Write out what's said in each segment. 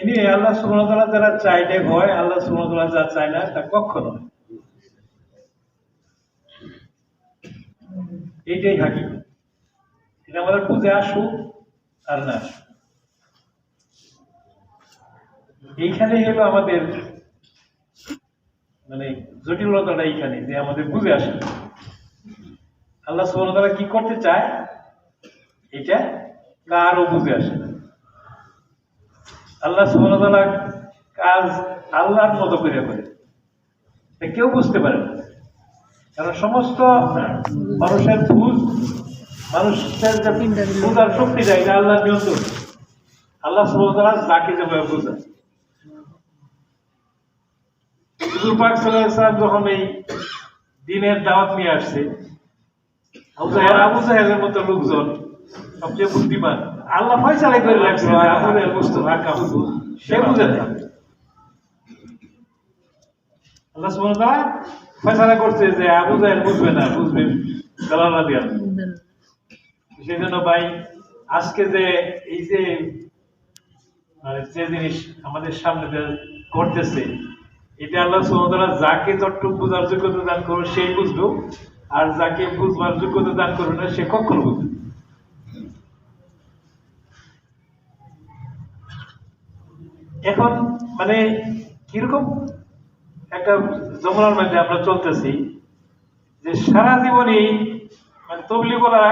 ইনি আল্লাহ সুমতলা যারা চাইলে হয় আল্লাহ সুমতলা যা চায় না তা কখনো। এইটাই হাকি এটা আমাদের বুঝে আসুক আর না আসুক এইখানেই হলো আমাদের মানে জটিলতাটা এইখানে, যে আমাদের বুঝে আসে। আল্লাহ সুবহানাহু কি করতে চায়, এটা কারও বুঝে আসে আল্লাহ সুবহানাহু কাজ আল্লাহর মতো করে করে। কেউ বুঝতে পারে না। কারণ সমস্ত মানুষের বুঝ মানুষের যে বুঝার শক্তি যায় এটা আল্লাহ নিয়ন্ত্রণ। আল্লাহ সুবহানাহু যাকে যেভাবে বোঝায়। হুজুর পাক যখন এই দিনের দাওয়াত নিয়ে আসছে, আবু জাহেল আবু মতো লোকজন সবচেয়ে বুদ্ধিমান। আল্লাহ ফয়সালা করে রাখছে আবু জাহেল বুঝতো সে বুঝে আল্লাহ তাআলা ফয়সালা করছে যে আবু জাহেল বুঝবে না, বুঝবে দালালা সেই জন্য ভাই, আজকে যে এই যে মানে যে জিনিস আমাদের সামনে ঘটতেছে, এটা আল্লাহ সুমতলা যাকে যতটুকু বোঝার যোগ্যতা দান করো সেই বুঝলো আর যাকে বুঝবার যোগ্যতা দান করো না, সে কখনো বুঝবে এখন মানে কীরকম একটা জমনার মধ্যে আমরা চলতেছি যে সারা জীবনই মানে তবলিগরা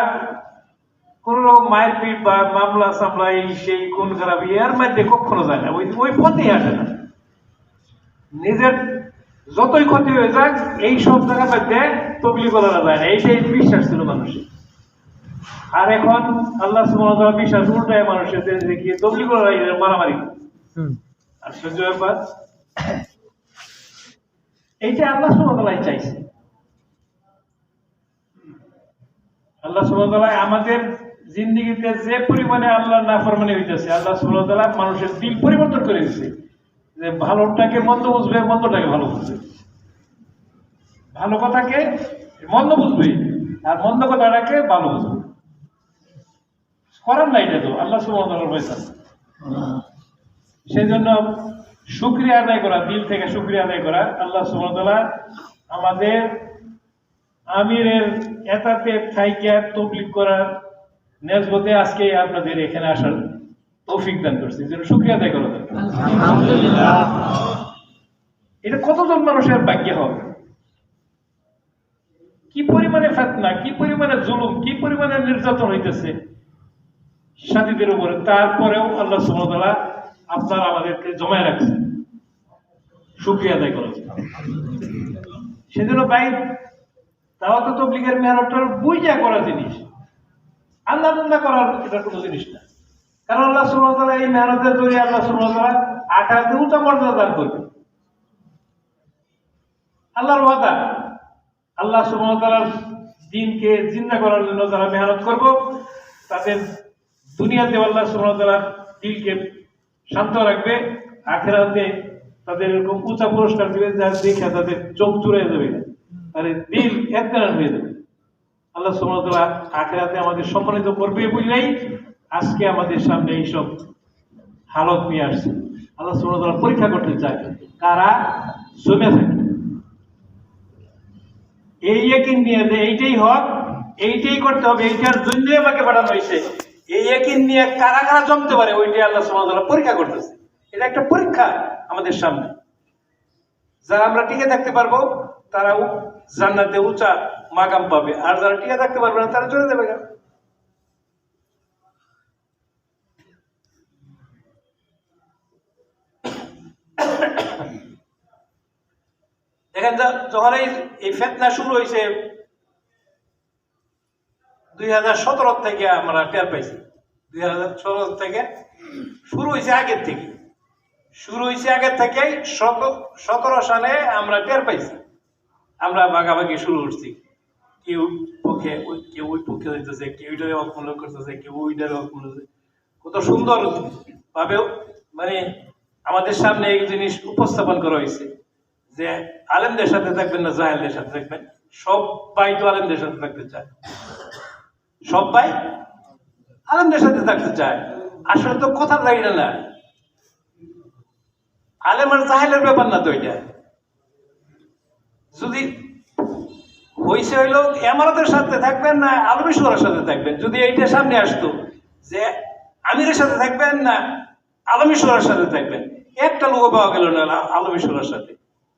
কোন রকম মায়ের পিঠ বা মামলা সামলা এই সেই কোন খারাপ এর মধ্যে কখনো যায় না, ওই ওই পথেই আসে না নিজের যতই ক্ষতি হয়ে যাক, এই সব জায়গার মধ্যে তবলি করা যায় না এইটাই বিশ্বাস ছিল মানুষের আর এখন আল্লাহ সুমন বিশ্বাস উল্টায় মানুষের দেখিয়ে তবলি করা মারামারি করে। সহ্য ব্যাপার এইটা আল্লাহ সুমতলাই চাইছে। আল্লাহ সুমতলা আমাদের জিন্দিগিতে যে পরিমাণে আল্লাহ নাফরমানি হইতেছে আল্লাহ সুমতলা মানুষের দিল পরিবর্তন করে দিচ্ছে যে ভালোটাকে মন্দ বুঝবে মন্দটাকে ভালো বুঝবে। ভালো কথাকে মন্দ বুঝবে আর মন্দ কথাটাকে ভালো বুঝবে। করার নাই এটা তো আল্লাহ সুমতলার পয়সা সেই জন্য শুক্রিয়া আদায় করা, দিল থেকে শুক্রিয়া আদায় করা। আল্লাহ সুমতলা আমাদের আমিরের এটাতে থাইকে তবলিক করার নেজবতে আজকে আপনাদের এখানে আসার তৌফিক দান করছে। যেন শুক্রিয়া আদায় করা দরকার। এটা কতজন মানুষের ভাগ্য হবে? কি পরিমাণে ফেতনা, কি পরিমাণে জুলুম, কি পরিমাণে নির্যাতন হইতেছে সাথীদের উপরে? তারপরেও আল্লাহ সুমতলা আপনার আমাদেরকে জমায় রাখছে। শুক্রিয়া আদায় করা উচিত। সেজন্য ভাই তাও তো তবলিগের মেহনতটার বুঝা করা জিনিস। আল্লাহ করার এটা কোনো জিনিস না। কারণ আল্লাহ সুমতলা এই মেহনতের জড়িয়ে আল্লাহ সুমতলা আঠারোতে উঁচা মর্যাদা দান করবে আল্লাহর ওয়াদা। আল্লাহ সুমতলার দিনকে জিন্দা করার জন্য যারা মেহনত করব, তাদের দুনিয়াতে আল্লাহ সুমতলার দিলকে শান্ত রাখবে, আখেরাতে তাদের এরকম উঁচা পুরস্কার দিবে যা দেখে তাদের চোখ চুড়ে যাবে তাদের দিল একদান হয়ে যাবে। আল্লাহ সুমতলা আখেরাতে আমাদের সম্মানিত করবে বুঝলেই আজকে আমাদের সামনে এইসব হালত নিয়ে আসছে। আল্লাহ সুমতলা পরীক্ষা করতে চায়, কারা? জমে থাকে। এই একিন নিয়ে এইটাই হক, এইটাই করতে হবে, এইটার জন্যই আমাকে পাঠানো হয়েছে। এই একিন নিয়ে কারা কারা জমতে পারে, ওইটাই আল্লাহ সুবহানাহু পরীক্ষা করতেছে। এটা একটা পরীক্ষা আমাদের সামনে। যারা আমরা টিকে থাকতে পারব, তারা জান্নাতে উঁচা মাকাম পাবে। আর যারা টিকে থাকতে পারবে না, তারা চলে যাবে। দেখেন যখন এই ফেতনা শুরু হয়েছে দুই হাজার সতেরো থেকে আমরা টের পাইছি। দুই হাজার সতেরো থেকে শুরু হয়েছে আগের থেকে। শুরু হয়েছে আগের থেকে সতেরো সালে আমরা টের পাইছি। আমরা ভাগাভাগি শুরু করছি। কেউ পক্ষে কেউ ওই পক্ষে হইতেছে, কেউ ওইটারে অপমূল্য করতেছে, কেউ ওইটারে অপমূল্য। কত সুন্দর ভাবে মানে আমাদের সামনে এই জিনিস উপস্থাপন করা হয়েছে যে আলেমদের সাথে থাকবেন না জাহেলদের সাথে থাকবেন। সবাই তো আলেমদের সাথে থাকতে চায়। সবাই আলেমদের সাথে থাকতে চায়। আসলে তো কথা দাঁড়িয়ে না আলেম আর জাহেলের ব্যাপার না তো এটা। যদি হইছে হইল এমারতের সাথে থাকবেন না আলমেশ্বরের সাথে থাকবেন? যদি এইটা সামনে আসতো যে আমিরের সাথে থাকবেন না আলমেশ্বরের সাথে থাকবেন, একটা লোক পাওয়া গেল না আলমেশ্বরের সাথে।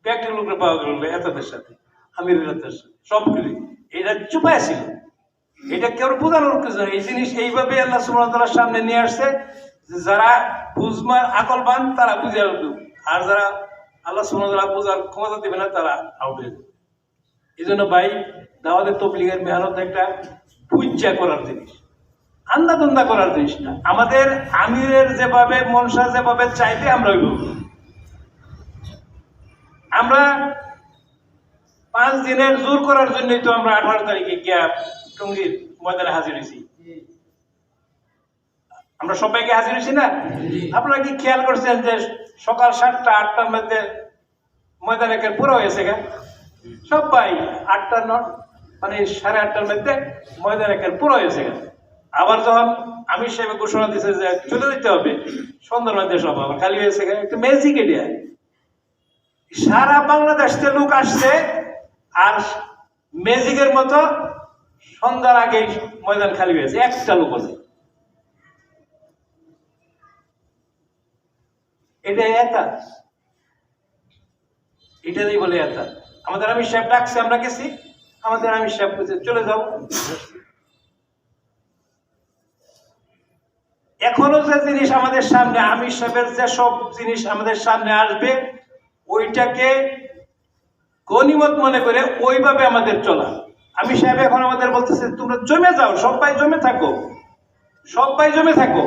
একটা লোক পাওয়া গেল না এতদের সাথে, আমিরের সাথে। সবগুলি, এটা চুপায় ছিল। এটা কেউ বোঝানোর কিছু এই জিনিস এইভাবে আল্লাহ সুবহানাহু সামনে নিয়ে আসছে যারা বুঝমার আকলবান তারা বুঝে উঠবে আর যারা আল্লাহ সুবহানাহু বোঝার ক্ষমতা দেবে না, তারা আউট হয়ে যাবে। এই জন্য ভাই দাওয়াতের তবলিগের মেহনত একটা পূজা করার জিনিস। আন্দাদন্দা করার জিনিস না। আমাদের আমিরের যেভাবে, মনসা যেভাবে চাইবে, আমরা ওইভাবে আমরা পাঁচ দিনের জোর করার জন্যই তো আমরা আঠারো তারিখে গিয়া টঙ্গির ময়দানে হাজির হয়েছি। আমরা সবাইকে হাজির হয়েছি না? আপনারা কি খেয়াল করছেন যে সকাল সাতটা আটটার মধ্যে ময়দান একের পুরো হয়েছে গা? সবাই আটটা ন মানে সাড়ে আটটার মধ্যে ময়দান একের পুরো হয়েছে গা। আবার যখন আমির সাহেব ঘোষণা দিয়েছে যে চলে দিতে হবে সন্ধ্যার মধ্যে সব আবার খালি হয়েছে গা। একটা ম্যাজিক এরিয়া সারা বাংলাদেশ থেকে লোক আসছে আর ম্যাজিকের মতো সন্ধ্যার আগে ময়দান খালি হয়েছে একটা লোক আছে। এটা একা এটাই বলে একা আমাদের আমি সাহেব ডাকছে, আমরা গেছি। আমাদের আমি সাহেব বলছে, চলে যাও। এখনও যে জিনিস আমাদের সামনে, আমির সাহেবের যে সব জিনিস আমাদের সামনে আসবে, ওইটাকে গনিমত মনে করে ওইভাবে আমাদের চলা। আমি সাহেব এখন আমাদের বলতেছে, তোমরা জমে যাও, সবাই জমে থাকো। সবাই জমে থাকো।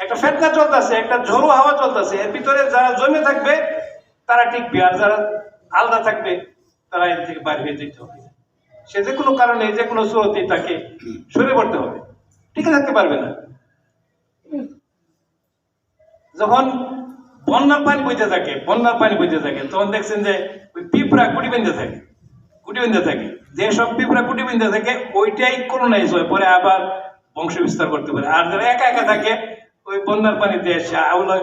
একটা ফেতনা চলতেছে, একটা ঝোড়ো হাওয়া চলতেছে। এর ভিতরে যারা জমে থাকবে, তারা টিকবে। আর যারা আলাদা থাকবে, তারা এর থেকে বাইরে হয়ে যেতে হবে। সে যে কোনো কারণে, যে কোনো স্রোতে তাকে সরে পড়তে হবে। টিকে থাকতে পারবে না। যখন বন্যার পানি বইতে থাকে, বন্যার পানি বইতে থাকে, তখন দেখছেন যে ওই পিঁপড়া কুটি বেঁধে থাকে। কুটি বেঁধে থাকে। যে সব পিঁপড়া কুটি বেঁধে থাকে, ওইটাই করোনাইজ হয়ে, পরে আবার বংশ বিস্তার করতে পারে। আর যারা একা একা থাকে, ওই বন্যার পানিতে এসে আউলা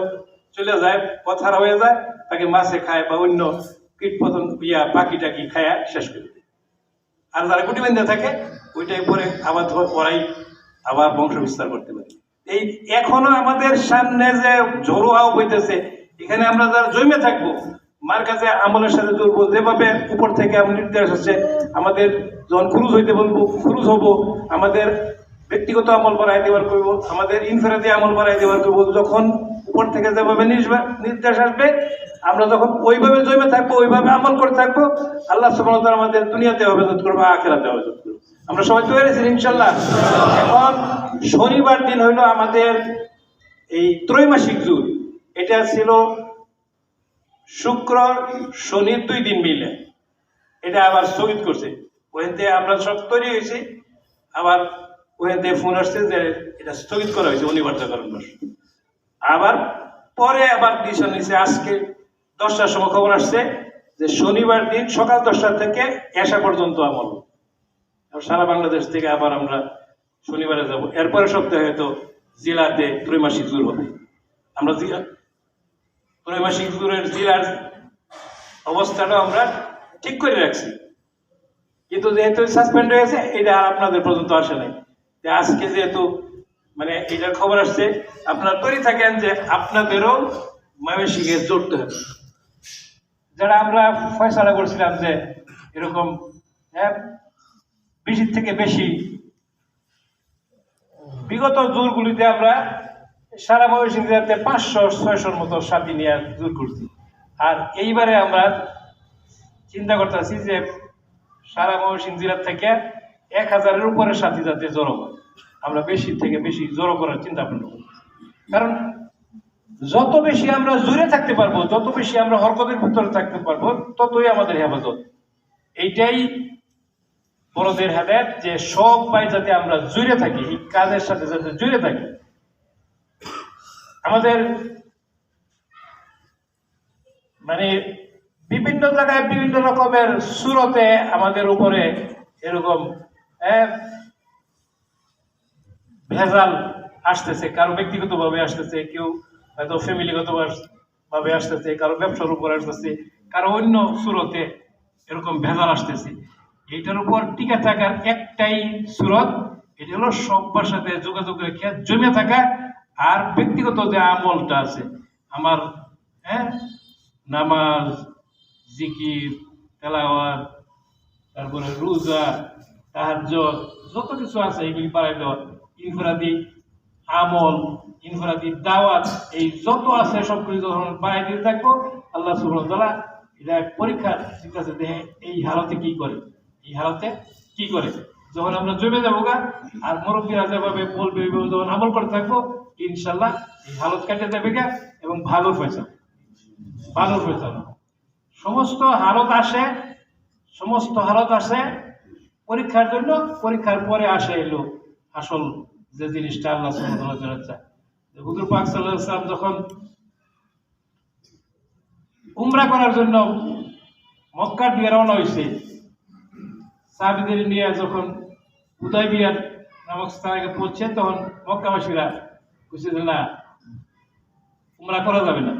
চলে যায়, পথার হয়ে যায়, তাকে মাছে খায় বা অন্য কীট পতঙ্গ ইয়া, পাখি টাকি খায়া, শেষ করে দেয়। আর যারা কুটি বেঁধে থাকে, ওইটাই পরে আবার পরাই আবার বংশ বিস্তার করতে পারে। এই এখনও আমাদের সামনে যে ঝোড়ো হাওয়া বইতেছে, এখানে আমরা যারা জমে থাকব মার কাছে আমলের সাথে জুড়বো যেভাবে উপর থেকে আমার নির্দেশ আছে আমাদের যখন ক্রুজ হইতে বলব ক্রুজ হব, আমাদের ব্যক্তিগত আমল বাড়াই দেওয়ার করব, আমাদের ইনফেরাদি আমল বাড়াই দেওয়ার করব, যখন উপর থেকে যেভাবে নির্দেশ আসবে, আমরা যখন ওইভাবে জমে থাকব, ওইভাবে আমল করে থাকব, আল্লাহ তাআলা আমাদের দুনিয়াতে হেফাজত করব আখেরাতে হেফাজত করব। আমরা সবাই তৈরি আছি ইনশাল্লাহ এখন শনিবার দিন হইল আমাদের এই ত্রৈমাসিক যুগ এটা ছিল শুক্র শনির দুই দিন মিলে। এটা আবার স্থগিত করছে। ওখানে আমরা সব তৈরি হয়েছি। আবার ওখানে ফোন আসছে যে এটা স্থগিত করা হয়েছে অনিবার্য কারণবশ আবার পরে আবার ডিসিশন নিয়েছে আজকে দশটার সময় খবর আসছে যে শনিবার দিন সকাল দশটা থেকে এসা পর্যন্ত আমল। সারা বাংলাদেশ থেকে আবার আমরা শনিবারে যাব। এরপরে সপ্তাহে হয়তো জেলাতে ত্রৈমাসিক জোর হবে। আমরা জিলা ত্রৈমাসিক জোরের জেলার অবস্থাটা আমরা ঠিক করে রাখছি। কিন্তু যেহেতু সাসপেন্ড হয়েছে এটা আপনাদের পর্যন্ত আসে নাই। যে আজকে যেহেতু মানে এটার খবর আসছে, আপনারা তৈরি থাকেন যে আপনাদেরও ময়মনসিংহে জড়তে হবে। যারা আমরা ফয়সালা করছিলাম যে এরকম হ্যাঁ বেশির থেকে বেশি, বিগত জোরগুলিতে আমরা সারা ময়মনসিংহ জেলাতে পাঁচশো, ছয়শোর মতো সাথী নিয়ে জোর করছি। আর এইবারে আমরা চিন্তা করতেছি যে সারা ময়মনসিংহ জেলার থেকে এক হাজারের উপরে সাথী যাতে জড়ো হয়। আমরা বেশি থেকে বেশি জড়ো করার চিন্তা ভাবনা কারণ যত বেশি আমরা জুড়ে থাকতে পারব, যত বেশি আমরা হরকতের ভিতরে থাকতে পারব, ততই আমাদের হেফাজত। এইটাই বড়দের হেদায়ত যে সবাই যাতে আমরা জুড়ে থাকি, এই কাজের সাথে যাতে জুড়ে থাকি। আমাদের মানে বিভিন্ন জায়গায় বিভিন্ন রকমের সুরতে আমাদের উপরে এরকম ভেজাল আসতেছে, কারও ব্যক্তিগতভাবে আসতেছে, কেউ হয়তো ফ্যামিলিগত ভাবে আসতেছে, কারও ব্যবসার উপর আসতেছে, কারও অন্য সুরতে এরকম ভেজাল আসতেছে। এইটার উপর টিকে থাকার একটাই সুরত, এটা হলো সব্বার সাথে যোগাযোগ রেখে জমে থাকা আর ব্যক্তিগত যে আমলটা আছে, আমার হ্যাঁ নামাজ, জিকির, তেলাওয়াত, তারপরে রোজা সাহায্য যত কিছু আছে এগুলি পাড়াই দেওয়া, ইনফরাদি আমল, ইনফরাদি দাওয়াত, এই যত আছে সবগুলি যখন বাড়াই দিতে থাকব, আল্লাহ ওয়া এটা পরীক্ষার ঠিক আছে যে এই হালতে কি করে, এই হালতে কি করে। যখন আমরা জমে যাব গা, আর মুরব্বীরা যেভাবে বলবে যখন আমল করে থাকব ইনশাল্লাহ এই হালত কাটে যাবে গা এবং ভালো ফেসা ভালো ফেসা সমস্ত হালত আসে, সমস্ত হালত আসে, পরীক্ষার জন্য পরীক্ষার পরে আসে এলো আসল যে জিনিসটা আল্লাহ হুজুর পাক যখন উমরা করার জন্য মক্কা দিয়ে রওনা হয়েছে সাহাবিদের নিয়ে যখন উদয়বিয়ার নামক স্থানে পৌঁছে, তখন মক্কাবাসীরা বুঝছে যে না, উমরা করা যাবে না।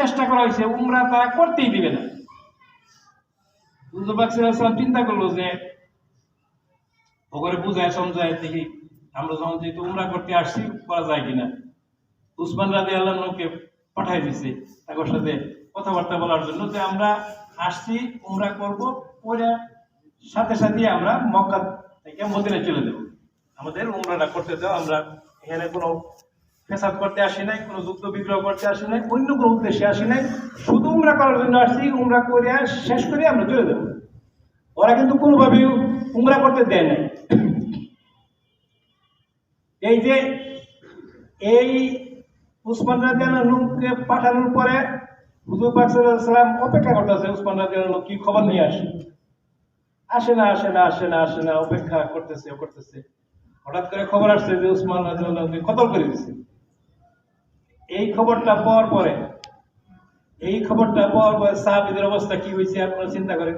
চেষ্টা করা হয়েছে, উমরা তারা করতেই দিবে না। চিন্তা করল যে ওখানে বুঝায়, সমঝায় দেখি আমরা যখন যেহেতু উমরা করতে আসছি, করা যায় কিনা। উসমান রাজি আল্লাহকে পাঠাই দিছে তাদের সাথে কথাবার্তা বলার জন্য যে আমরা আসছি, উমরা করব সাথে সাথে আমরা মক্কা চলে আমাদের উমরাটা করতে আমরা এখানে কোনো ফেসাদ করতে আসি নাই, কোনো যুদ্ধ বিগ্রহ করতে আসি নাই, অন্য কোনো উদ্দেশ্যে আসি নাই। শুধু উমরা করার জন্য আসছি, উমরা করে শেষ করে আমরা চলে ওরা কিন্তু উমরা করতে দেয় নাই। এই যে, এই উসমান পাঠানোর পরে হুজুর পাক সাল্লাম অপেক্ষা করতেছে, উসমান রাজিয়ান কি খবর নিয়ে আসে? আসে না আসে না আসে না আসে না, অপেক্ষা করতেছে করতেছে। হঠাৎ করে খবর আসছে যে উসমান রাজিয়ানকে কতল করে দিছে। এই খবরটা পাওয়ার পরে, এই খবরটা পাওয়ার পরে সাহাবীদের অবস্থা কি হয়েছে আপনারা চিন্তা করেন।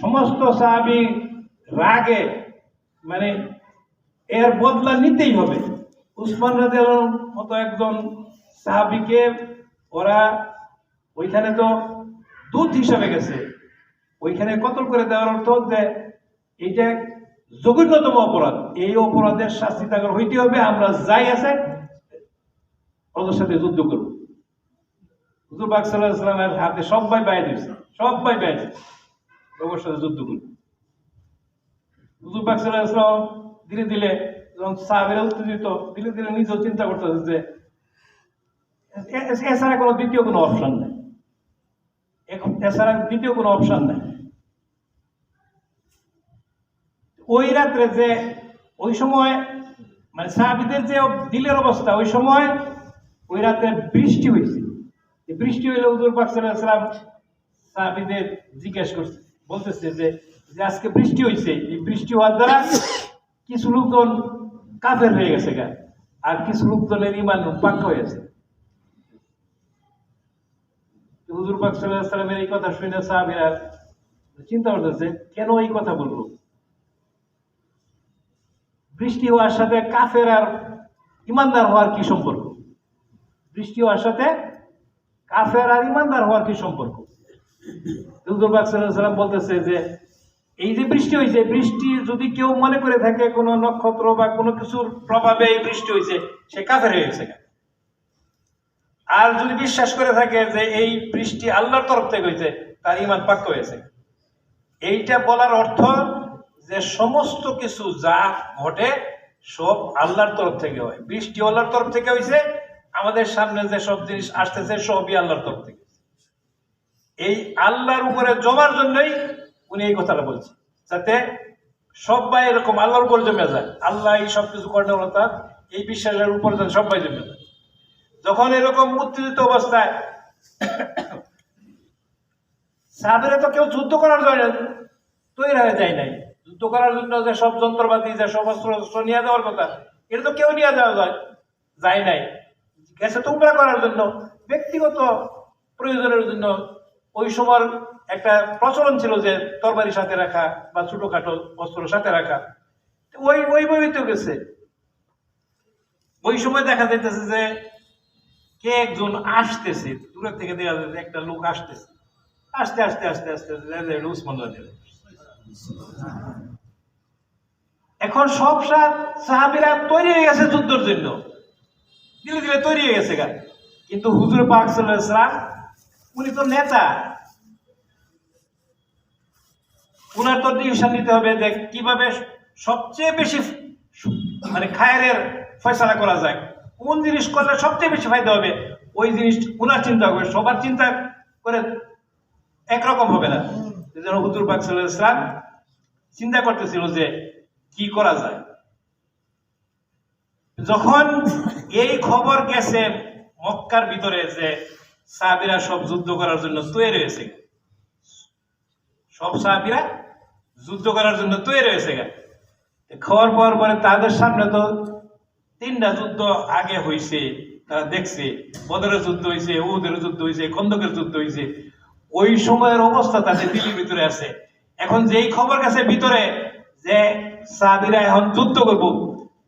সমস্ত সাহাবী রাগে মানে এর বদলা নিতেই হবে। উসমান রাজের মতো একজন সাহাবিকে ওরা ওইখানে তো দূত হিসাবে গেছে। ওইখানে কতল করে দেওয়ার অর্থ যে এইটা জঘন্যতম অপরাধ। এই অপরাধের শাস্তি তাকে হইতে হবে, আমরা যাই আছে, ওদের সাথে যুদ্ধ করব। হুজুর বাক সাল্লাহ হাতে সবাই বাইরে দিয়েছে সবাই বাইরে ওর সাথে যুদ্ধ করব। হুজুর সাল্লাল্লাহু আলাইহি ধীরে ধীরে যখন সাহাবীরা উত্তেজিত, ধীরে ধীরে নিজেও চিন্তা করতেছে যে এছাড়া কোনো দ্বিতীয় কোনো অপশন নেই। এখন এছাড়া দ্বিতীয় কোনো অপশন নেই। ওই রাত্রে যে, ওই সময় মানে সাহাবিদের যে দিলের অবস্থা, ওই সময় ওই রাতে বৃষ্টি হয়েছে বৃষ্টি হইলে হুজুর পাক সাল্লাল্লাহু সাহাবিদের জিজ্ঞেস করছে, বলতেছে যে যে আজকে বৃষ্টি হয়েছে এই বৃষ্টি হওয়ার দ্বারা কিছু লোকজন কাফের হয়ে গেছে গা। আর কিছু লোকজনের ইমান পাক্কা হয়েছে হুজুর পাক সাল্লামের এই কথা শুনে সাহাবীরা চিন্তা করতেছে, কেন এই কথা বলল বৃষ্টি হওয়ার সাথে কাফের আর ইমানদার হওয়ার কি সম্পর্ক? বৃষ্টি হওয়ার সাথে কাফের আর ইমানদার হওয়ার কি সম্পর্ক? হুজুর পাক সাল্লাম বলতেছে যে, এই যে বৃষ্টি হয়েছে বৃষ্টি যদি কেউ মনে করে থাকে কোনো নক্ষত্র বা কোনো কিছুর প্রভাবে এই বৃষ্টি হয়েছে সে কাফের হয়ে গেছে। আর যদি বিশ্বাস করে থাকে যে এই বৃষ্টি আল্লাহর তরফ থেকে হয়েছে তার ইমান পাক্ক হয়েছে। এইটা বলার অর্থ যে সমস্ত কিছু যা ঘটে, সব আল্লাহর তরফ থেকে হয়। বৃষ্টি আল্লাহর তরফ থেকে হয়েছে আমাদের সামনে যে সব জিনিস আসতেছে, সবই আল্লাহর তরফ থেকে। এই আল্লাহর উপরে জমার জন্যই উনি এই কথাটা বলছেন যাতে সবাই এরকম আল্লাহর উপর জমে যায়। আল্লাহ এই সব কিছু করেন অর্থাৎ এই বিশ্বাসের উপর সবাই জমে যায়। যখন এরকম উত্তেজিত অবস্থায়, সাহাবেরা তো কেউ যুদ্ধ করার জন্য তৈরি হয়ে যায় নাই। যুদ্ধ করার জন্য যে সব যন্ত্রপাতি, যে সব অস্ত্র শস্ত্র নিয়ে যাওয়ার কথা, এটা তো কেউ নিয়ে যাওয়া যায় যায় নাই। গেছে তোমরা করার জন্য। ব্যক্তিগত প্রয়োজনের জন্য ওই সময় একটা প্রচলন ছিল যে তরবারি সাথে রাখা বা ছোটখাটো অস্ত্র সাথে রাখা। ওই ওইভাবেই তো গেছে। ওই সময় দেখা যাইতেছে যে কে একজন আসতেছে? দূরের থেকে দেখা যাচ্ছে একটা লোক আসতেছে। আস্তে আস্তে আস্তে আস্তে আস্তে দেখা যায় উসমান রাদিয়াল্লাহু এখন সব সাত সাহাবিরা তৈরি হয়ে গেছে যুদ্ধের জন্য। ধীরে ধীরে তৈরি হয়ে গেছে গা। কিন্তু হুজুর পাক সাল্লাম উনি তো নেতা। উনার তো ডিসিশন নিতে হবে যে কীভাবে সবচেয়ে বেশি মানে খায়ের ফয়সালা করা যায়। কোন জিনিস করলে সবচেয়ে বেশি ফায়দা হবে? ওই জিনিস উনার চিন্তা করবে সবার চিন্তা করে একরকম হবে না। যেন হুজুর পাক সাল্লাল্লাহু চিন্তা করতেছিল যে কি করা যায়। যখন এই খবর গেছে মক্কার ভিতরে যে সাহাবিরা সব যুদ্ধ করার জন্য তৈরি হয়েছে। সব সাহাবিরা যুদ্ধ করার জন্য তৈরি হয়েছে গা। খবর পাওয়ার পরে তাদের সামনে তো তিনটা যুদ্ধ আগে হয়েছে তারা দেখছে। বদরের যুদ্ধ হয়েছে উদের যুদ্ধ হয়েছে খন্দকের যুদ্ধ হয়েছে ওই সময়ের অবস্থা তাদের দিল্লির ভিতরে আছে। এখন যেই খবর গেছে ভিতরে, যে সাহাবিরা এখন যুদ্ধ করব,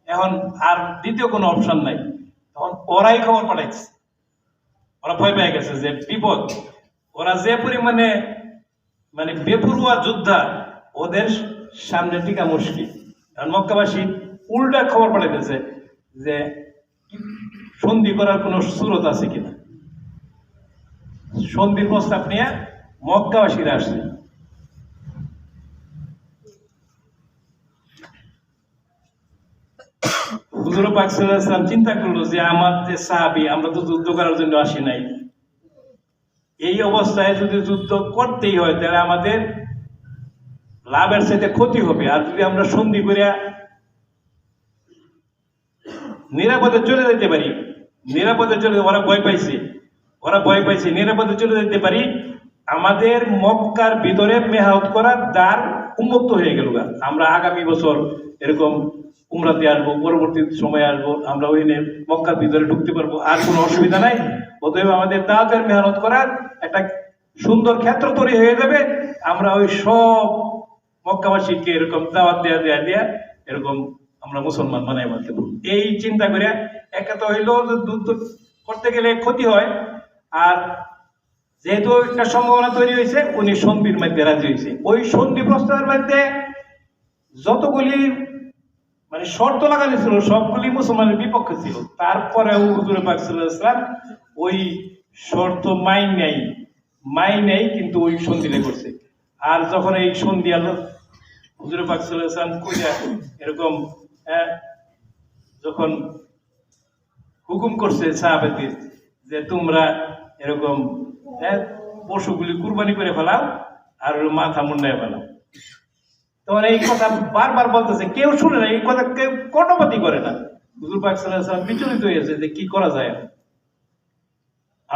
এখন আর দ্বিতীয় কোনো অপশন নাই। তখন ওরাই খবর পাঠাইছে। ওরা ভয় পেয়ে গেছে যে বিপদ। ওরা যে পরিমাণে মানে বেপরুয়া যোদ্ধা, ওদের সামনে টিকা মুশকিল। কারণ মক্কাবাসী উল্টা খবর পাঠাইতেছে যে সন্ধি করার কোনো সুরত আছে কিনা? সন্ধির প্রস্তাব নিয়ে মক্কাবাসীরা আসছে। হুজুর চিন্তা করল যে আমার যে সাহাবী, আমরা তো যুদ্ধ করার জন্য আসি নাই। এই অবস্থায় যদি যুদ্ধ করতেই হয়, তাহলে আমাদের লাভের সাথে ক্ষতি হবে। আর যদি আমরা সন্ধি করে নিরাপদে চলে যেতে পারি। নিরাপদে চলে ওরা ভয় পাইছে। ওরা ভয় পাইছে। নিরাপদে চলে যেতে পারি। আমাদের মক্কার ভিতরে মেহাউত করার দ্বার উন্মুক্ত হয়ে গেল। আমরা আগামী বছর এরকম উমরাতে আসব, পরবর্তী সময় আসব। আমরা ওই মক্কার ভিতরে ঢুকতে পারব। আর কোনো অসুবিধা নাই। অতএব আমাদের দাওয়াতের মেহনত করার একটা সুন্দর ক্ষেত্র তৈরি হয়ে যাবে। আমরা ওই সব মক্কাবাসীকে এরকম দাওয়াত দেয়া দেয়া দেয়া এরকম আমরা মুসলমান বানাই পারব। এই চিন্তা করে একে তো হইল যে যুদ্ধ করতে গেলে ক্ষতি হয়, আর যেহেতু একটা সম্ভাবনা তৈরি হয়েছে, উনি সন্ধির মধ্যে রাজি হয়েছে। ওই সন্ধি প্রস্তাবের মধ্যে যতগুলি মানে শর্ত লাগানো ছিল, সবগুলি মুসলমানের বিপক্ষে ছিল। তারপরে হুজুর পাক ওই শর্ত মাই নেই মাই নেই, কিন্তু ওই সন্ধিটা করছে। আর যখন এই সন্ধি আলো হুজুর পাক এরকম যখন হুকুম করছে সাহাবাদের যে তোমরা এরকম পশুগুলি কুরবানি করে ফেলাও আর মাথা মুন্ডায় ফেলাও। তখন এই কথা বারবার বলতেছে, কেউ শুনে না, এই কথা কেউ কর্ণপাতি করে না। হুজুর পাক বিচলিত হয়েছে যে কি করা যায়?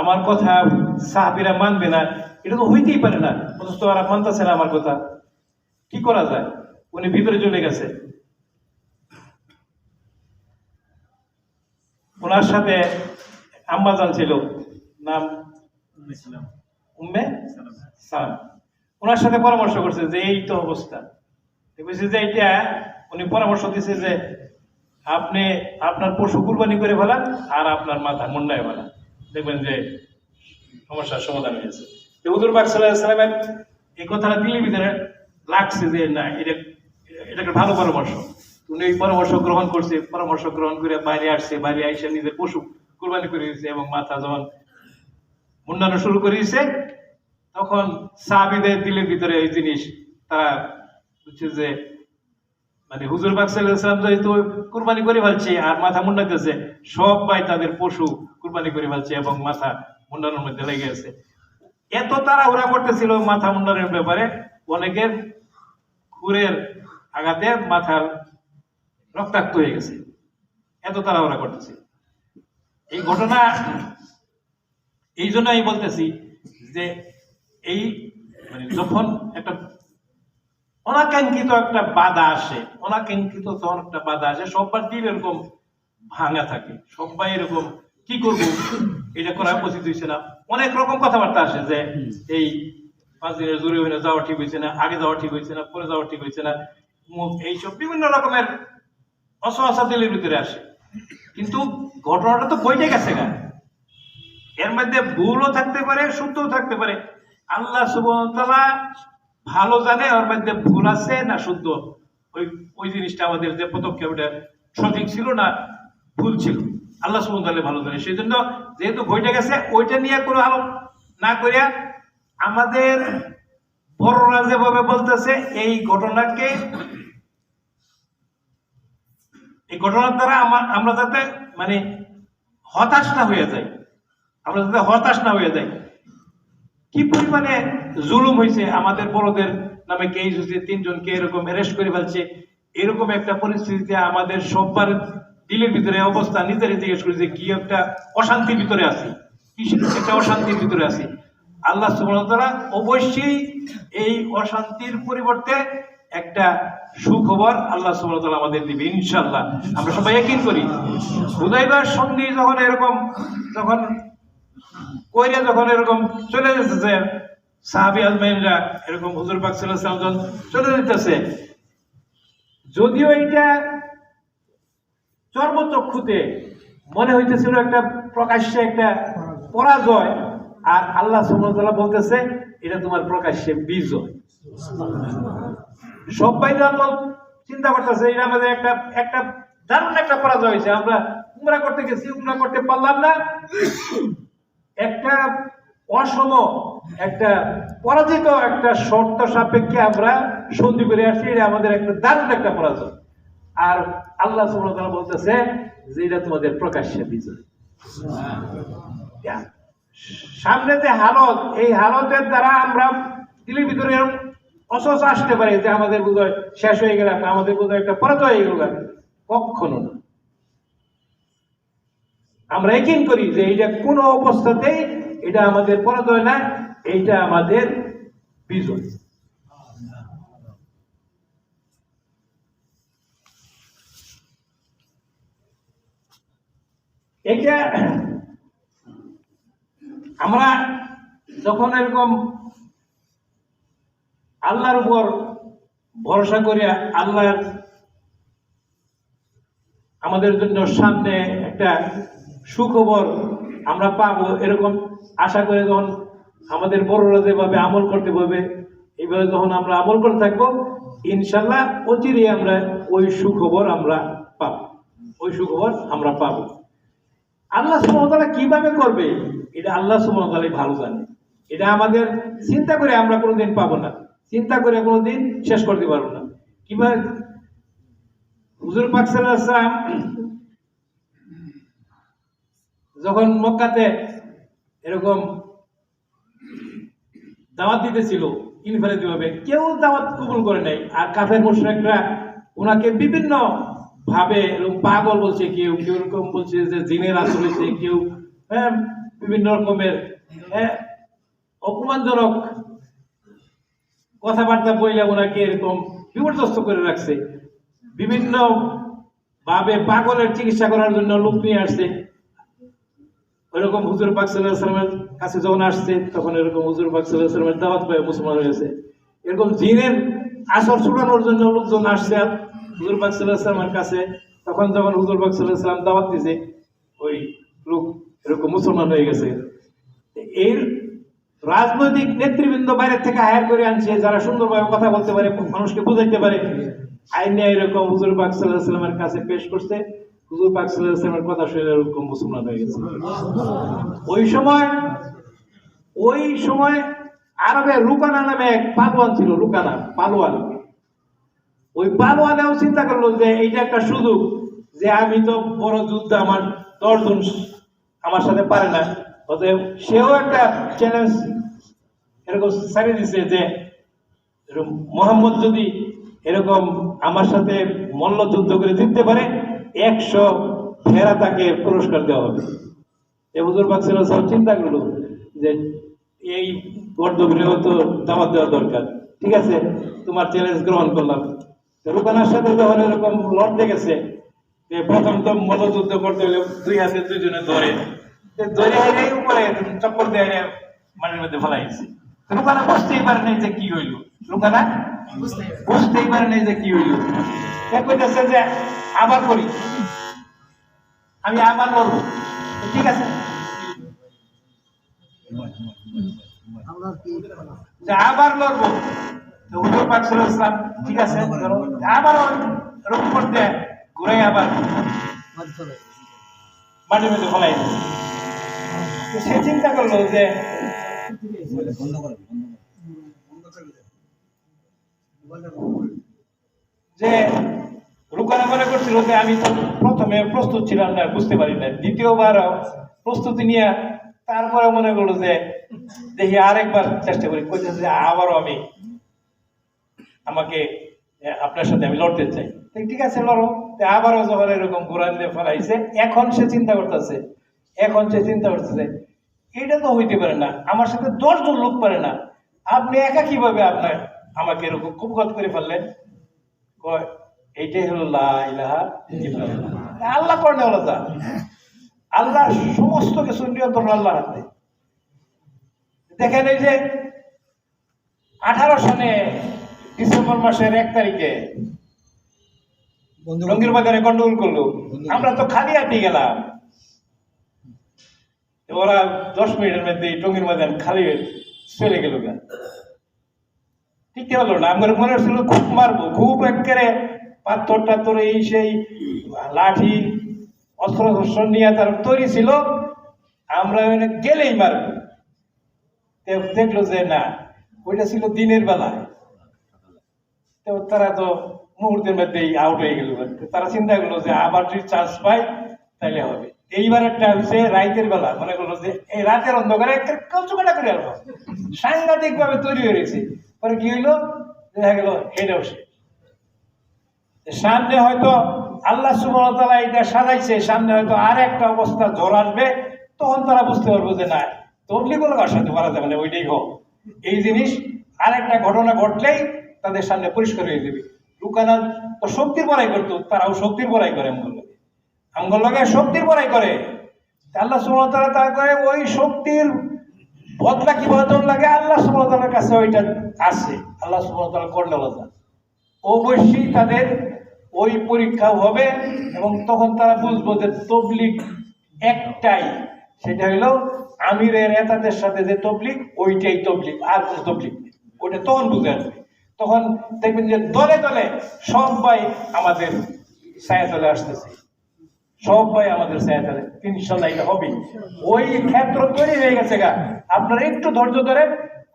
আমার কথা সাহাবিরা মানবে না, এটা তো হইতেই পারে না। অথচ ওরা মানতেছে না আমার কথা। কি করা যায়? উনি ভিতরে চলে গেছে। ওনার সাথে আম্মাজান ছিল। নাম? উম্মে সালাম। ওনার সাথে পরামর্শ করছে যে এই তো অবস্থা। তো বলছে যে এইটা উনি পরামর্শ দিছে যে আপনি আপনার পশু কুরবানি করে ফেলান আর আপনার মাথা মুন্ডায় ফেলান। দেখবেন যে সমস্যার সমাধান হয়েছে। হুজুর সাল্লাল্লাহু সাল্লামের এই কথাটা দিলের ভিতরে লাগছে যে না এটা এটা একটা ভালো পরামর্শ। উনি পরামর্শ গ্রহণ করছে, পরামর্শ গ্রহণ করে বাইরে আসছে, বাইরে আইসে নিজের পশু কুরবানি করে দিয়েছে এবং মাথা যখন মুন্ডানো শুরু করে দিয়েছে, তখন সাহাবিদের দিলের ভিতরে এই জিনিস, তারা বুঝছে যে মানে হুজুর সাল্লাম যেহেতু কুরবানি করে ফেলছে আর মাথা মুন্ডাইতেছে সবাই তাদের পশু কুরবানি করে ফেলছে এবং মাথা মুন্ডানোর মধ্যে লেগে আছে এত তারা ওরা করতেছিল মাথা মুন্ডানোর ব্যাপারে, অনেকের খুরের আঘাতে মাথার রক্তাক্ত হয়ে গেছে। এত ওরা করতেছে। এই ঘটনা, এই জন্য আমি বলতেছি যে এই মানে যখন একটা অনাকাঙ্ক্ষিত একটা বাধা আসে, অনাকাঙ্ক্ষিত যখন একটা বাধা আসে সবার দিল এরকম ভাঙা থাকে। সবাই এরকম, কি করব? এটা করা উচিত হয়েছে না। অনেক রকম কথাবার্তা আসে যে এই পাঁচ দিনের জোরে হয়ে যাওয়া ঠিক হয়েছে না, আগে যাওয়া ঠিক হয়েছে না, পরে যাওয়া ঠিক হয়েছে না। এইসব বিভিন্ন রকমের অসহসা দিলের ভিতরে আসে। কিন্তু ঘটনাটা তো বইটে গেছে গা। এর মধ্যে ভুলও থাকতে পারে শুদ্ধও থাকতে পারে। আল্লাহ সুবতলা ভালো জানে ওর মধ্যে ভুল আছে না শুদ্ধ ওই ওই জিনিসটা আমাদের যে পদক্ষেপ ওটা সঠিক ছিল না ভুল ছিল। আল্লাহ সুবতলা ভালো জানে। সেই জন্য যেহেতু বইটা গেছে, ওইটা নিয়ে কোনো আলো না করিয়া আমাদের বড়রা যেভাবে বলতেছে, এই ঘটনাকে এই ঘটনার দ্বারা আমার যাতে মানে হতাশ না হয়ে যাই। আমরা যাতে হতাশ না হয়ে যাই। কি পরিমাণে জুলুম হয়েছে আমাদের বড়দের নামে কেস হয়েছে তিনজনকে এরকম অ্যারেস্ট করে ফেলছে, এরকম একটা পরিস্থিতিতে আমাদের সব্বার দিলের ভিতরে অবস্থা নিজেরাই জিজ্ঞেস করি যে কি একটা অশান্তির ভিতরে আছি, কিসের একটা অশান্তির ভিতরে আছি। আল্লাহ সুবহানাহু অবশ্যই এই অশান্তির পরিবর্তে একটা সুখবর আল্লাহ সুবহানাহু আমাদের দিবে, ইনশাআল্লাহ। আমরা সবাই একই করি। হুদাইবার সঙ্গে যখন এরকম যখন কইরা যখন এরকম চলে যেতেছে, সাহাবি আজমাইনরা এরকম হুজুর পাক চলে যেতেছে। যদিও এটা চর্মচক্ষুতে মনে হইতেছিল একটা প্রকাশ্যে একটা পরাজয়, আর আল্লাহ সুবহানাহু বলতেছে এটা তোমার প্রকাশ্যে বিজয়। সবাই যখন চিন্তা করতেছে এটা আমাদের একটা একটা দারুণ একটা পরাজয় হয়েছে। আমরা উমরা করতে গেছি উমরা করতে পারলাম না। একটা অসম একটা পরাজিত একটা শর্ত সাপেক্ষে আমরা সন্ধি করে আসছি এটা আমাদের একটা দারুণ একটা পরাজয়। আর আল্লাহ সুবহানাহু বলতেছে যে এটা তোমাদের প্রকাশ্যে বিজয়। সামনে যে হালত, এই হালতের দ্বারা আমরা দিলের ভিতরে এরকম আসতে পারে যে আমাদের বোধহয় শেষ হয়ে গেল আমাদের বোধহয় একটা পরাজয় হয়ে গেল কখনো না। আমরা একিন করি যে এটা কোনো অবস্থাতেই এটা আমাদের পরাজয় না, এইটা আমাদের বিজয়। এটা আমরা যখন এরকম আল্লাহর উপর ভরসা করিয়া আল্লাহর আমাদের জন্য সামনে একটা সুখবর আমরা পাবো এরকম আশা করে যখন আমাদের বড়রা যেভাবে আমল করতে পারবে এইভাবে যখন আমরা আমল করে থাকব, ইনশাল্লাহ অচিরে আমরা ওই সুখবর আমরা পাব। ওই সুখবর আমরা পাবো। আল্লাহ সুমতলা কীভাবে করবে? এটা আল্লাহ সুমতলাই ভালো জানে। এটা আমাদের চিন্তা করে আমরা কোনোদিন পাবো না। চিন্তা করে কোনোদিন শেষ করতে পারব না। কীভাবে হুজুর পাক সাল্লাল্লাহু যখন মক্কাতে এরকম দাওয়াত দিতেছিল ইনফারেন্সি ভাবে কেউ দাওয়াত কবুল করে নাই। আর কাফের মুশরিকরা ওনাকে বিভিন্ন ভাবে এরকম পাগল বলছে, কেউ কেউ এরকম বলছে যে জিনের হয়েছে কেউ হ্যাঁ বিভিন্ন রকমের হ্যাঁ? অপমানজনক কথাবার্তা বইলে ওনাকে এরকম বিপর্যস্ত করে রাখছে। বিভিন্ন ভাবে পাগলের চিকিৎসা করার জন্য লোক নিয়ে আসছে। ওইরকম হুজুর পাক কাছে যখন আসছে, তখন এরকম হুজুর পাক দাওয়াত পায় মুসলমান হয়েছে এরকম জিনের আসর ছুটানোর জন্য লোকজন আসছে হুজুর পাক কাছে। তখন যখন হুজুর পাক দাওয়াত দিছে, ওই লোক এরকম মুসলমান হয়ে গেছে। এর রাজনৈতিক নেতৃবৃন্দ বাইরে থেকে হায়ার করে আনছে, যারা সুন্দরভাবে কথা বলতে পারে মানুষকে বুঝাইতে পারে। আইনে এরকম হুজুর পাক সাল্লাহ কাছে পেশ করছে। হুজুর পাক সাল্লাহ কথা শুনে এরকম মুসলমান হয়ে গেছে। ওই সময় ওই সময় আরবে রুকানা নামে এক পালোয়ান ছিল, রুকানা, পালোয়ান। ওই পালোয়ানেও চিন্তা করল যে, এইটা একটা সুযোগ যে আমি তো বড় যুদ্ধ, আমার দশজন আমার সাথে পারে না। অতএব সেও একটা চ্যালেঞ্জ এরকম ছাড়িয়ে দিছে যে মোহাম্মদ যদি এরকম আমার সাথে মল্ল যুদ্ধ করে জিততে পারে, একশো ফেরা তাকে পুরস্কার দেওয়া হবে। এ সাল্লাল্লাহু আলাইহি ওয়াসাল্লাম চিন্তা করল যে, এই গর্দবীরেও তো দাওয়াত দেওয়া দরকার। ঠিক আছে, তোমার চ্যালেঞ্জ গ্রহণ করলাম। রুকানার সাথে যখন এরকম লড়তে গেছে যে প্রথম তো মল্লযুদ্ধ করতে হলে দুই হাতে দুইজনে ধরে ধরে হাইরে উপরে চক্কর দিয়ে হাইরে মাটির মধ্যে ফেলাইছে রুকানা বুঝতেই পারে নাই যে কি হইল। লুকানা বুঝতেই পারে। নাই যে কি হইল। কইতেছে যে আবার করি। আমি আবার করব ঠিক আছে? আবার লড়বো। তো পাক ঠিক আছে? আবার রূপ করতে ঘুরে আবার মাটির মধ্যে ফলাই সে চিন্তা করল যে যে রুকানা মনে করছিল যে আমি তো প্রথমে প্রস্তুত ছিলাম না, বুঝতে পারি না দ্বিতীয়বার প্রস্তুতি নিয়ে তারপরে মনে করল যে দেখি আরেকবার চেষ্টা করি। যে আবারও আমি আমাকে আপনার সাথে আমি লড়তে চাই। ঠিক আছে, লড়ো। আবারও যখন এরকম কোরআন দিয়ে ফেলাইছে, এখন সে চিন্তা করতেছে, এখন সে চিন্তা করতেছে, এটা তো হইতে পারে না, আমার সাথে দশজন লোক পারে না, আপনি একা কীভাবে আপনার, আমাকে এরকম কুপকাত করে ফেললেন? কয়, এইটাই হলো লা ইলাহা ইল্লাল্লাহ। আল্লাহ করনে হলো তা। আল্লাহ সমস্ত কিছু নিয়ন্ত্রণ আল্লাহর হাতে। দেখেন এই যে আঠারো সনে ডিসেম্বর মাসের এক তারিখে রঙ্গির বাজারে গন্ডগোল করল। আমরা তো খালি হাতে গেলাম। ওরা দশ মিনিটের মধ্যে টঙ্গির ময়দান খালি চলে গেল গা। ঠিক হলো না আমার মনে হচ্ছিল খুব মারবো খুব একেবারে পাথর টাথর এই সেই লাঠি অস্ত্র শস্ত্র নিয়ে তার তৈরি ছিল। আমরা ওখানে গেলেই মারবো। দেখল যে না ওইটা ছিল দিনের বেলায়। তো তারা তো মুহূর্তের মধ্যেই আউট হয়ে গেল। তারা চিন্তা করল যে, আবার যদি চান্স পাই তাইলে হবে। এইবার একটা হচ্ছে রাইতের বেলা। মনে করল যে, এই রাতের অন্ধকারে একটা কচুকাটা করে আলো সাংঘাতিক ভাবে তৈরি হয়ে গেছে পরে কি হইল? দেখা গেল এটাও সে সামনে হয়তো আল্লাহ সুবহানাহু এটা সাজাইছে, সামনে হয়তো আর একটা অবস্থা ঝড় আসবে, তখন তারা বুঝতে পারব যে, না তবলিগুলো কার সাথে পারা যাবে না, ওইটাই হোক। এই জিনিস আর একটা ঘটনা ঘটলেই তাদের সামনে পরিষ্কার হয়ে যাবে। লুকানা তো শক্তির বড়াই করতো, তারাও শক্তির বড়াই করে আমগুলো আমগুলো লগে শক্তির বড়াই করে। আল্লাহ তাআলা তা করে, ওই শক্তির বদলা কি বদল লাগে? আল্লাহ তাআলার কাছে ওইটা আছে। আল্লাহ তাআলা করলে আলাদা অবশ্যই তাদের ওই পরীক্ষা হবে এবং তখন তারা বুঝব যে তবলিক একটাই। সেটা হলো আমিরের নেতাদের সাথে যে তবলিক ওইটাই তবলিক আর তবলিক ওইটা তখন বুঝে আসবে। তখন দেখবেন যে দলে দলে সবাই আমাদের ছায়া চলে আসতেছে। সবাই আমাদের ছায়াতলে ইনশাল্লাহ এটা হবে। ওই ক্ষেত্র তৈরি হয়ে গেছে গা। আপনারা একটু ধৈর্য ধরেন।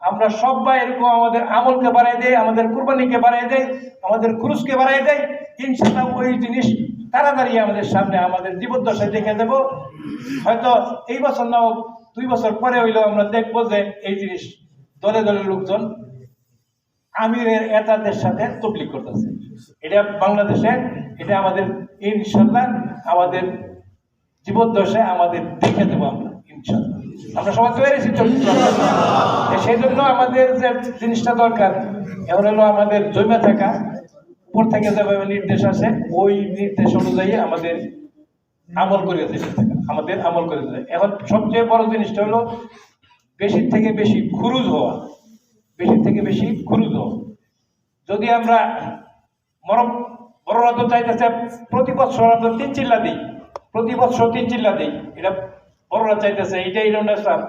আমরা সবাই এরকম আমাদের আমলকে বাড়াই দেয় আমাদের কুরবানিকে বাড়াই দেয় আমাদের ক্রুশকে বাড়াই দেয় ইনশাল্লাহ ওই জিনিস তাড়াতাড়ি আমাদের সামনে, আমাদের জীবদ্দশায় দেখে দেব। হয়তো এই বছর না দুই বছর পরে হইলেও আমরা দেখব যে এই জিনিস দলে দলে লোকজন আমিরের এতাদের সাথে তবলিক করতেছে। এটা বাংলাদেশে, এটা আমাদের, ইনশাল্লাহ আমাদের জীবদ্দশায় আমাদের দেখে দেবো আমরা, ইনশাল্লাহ। আমরা সবাই তৈরি সেই জন্য আমাদের যে জিনিসটা দরকার এখন হলো আমাদের জমে থাকা, উপর থেকে যেভাবে নির্দেশ আসে, ওই নির্দেশ অনুযায়ী আমাদের আমল করে থাকা আমাদের আমল করে যেতে এখন সবচেয়ে বড় জিনিসটা হলো বেশি থেকে বেশি খুরুজ হওয়া। বেশি থেকে বেশি খুরুজ যদি আমরা মরম বড়রা চাইতেছে প্রতি বছর আমরা তিন চিল্লা দিই, প্রতি বছর তিন চিল্লা দিই। এটা বড়রা চাইতেছে, এইটাই হলো নেশাব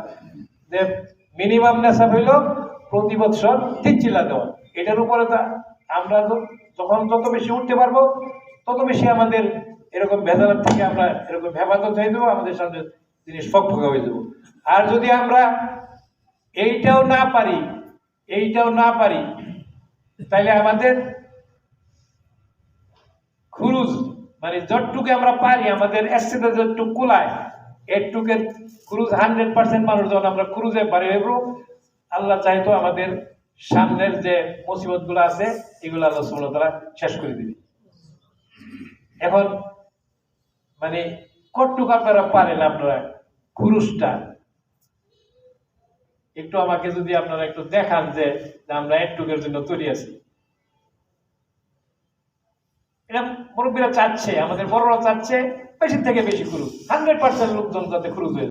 যে মিনিমাম নেশাব হইল প্রতি বছর তিন চিল্লা দেওয়া। এটার উপরে তা আমরা যখন যত বেশি উঠতে পারব, তত বেশি আমাদের এরকম ভেজালের থেকে আমরা এরকম হেফাজত হয়ে দেবো আমাদের সামনে জিনিস ফকফকা হয়ে দেবো আর যদি আমরা এইটাও না পারি এইটাও না পারি তাহলে আমাদের খুরুজ মানে যতটুকু আমরা পারি, আমাদের এসিতে যতটুকু কুলায় এরটুকের ক্রুজ হান্ড্রেড পার্সেন্ট মানুষ যখন আমরা ক্রুজে পারি হইব, আল্লাহ চাইতো আমাদের সামনের যে মুসিবতগুলো আছে, এগুলো আল্লাহ ওয়া তাআলা শেষ করে দিবে। এখন মানে কতটুকু আপনারা পারেন আপনারা ক্রুজটা একটু আমাকে যদি আপনারা একটু দেখান যে আমরা একটুকের জন্য তৈরি আছি। এটা মুরব্বীরা চাচ্ছে, আমাদের বড়রা চাচ্ছে, বেশি থেকে বেশি খুরুজ হান্ড্রেড পার্সেন্ট লোকজন যাতে খুরুজ হয়ে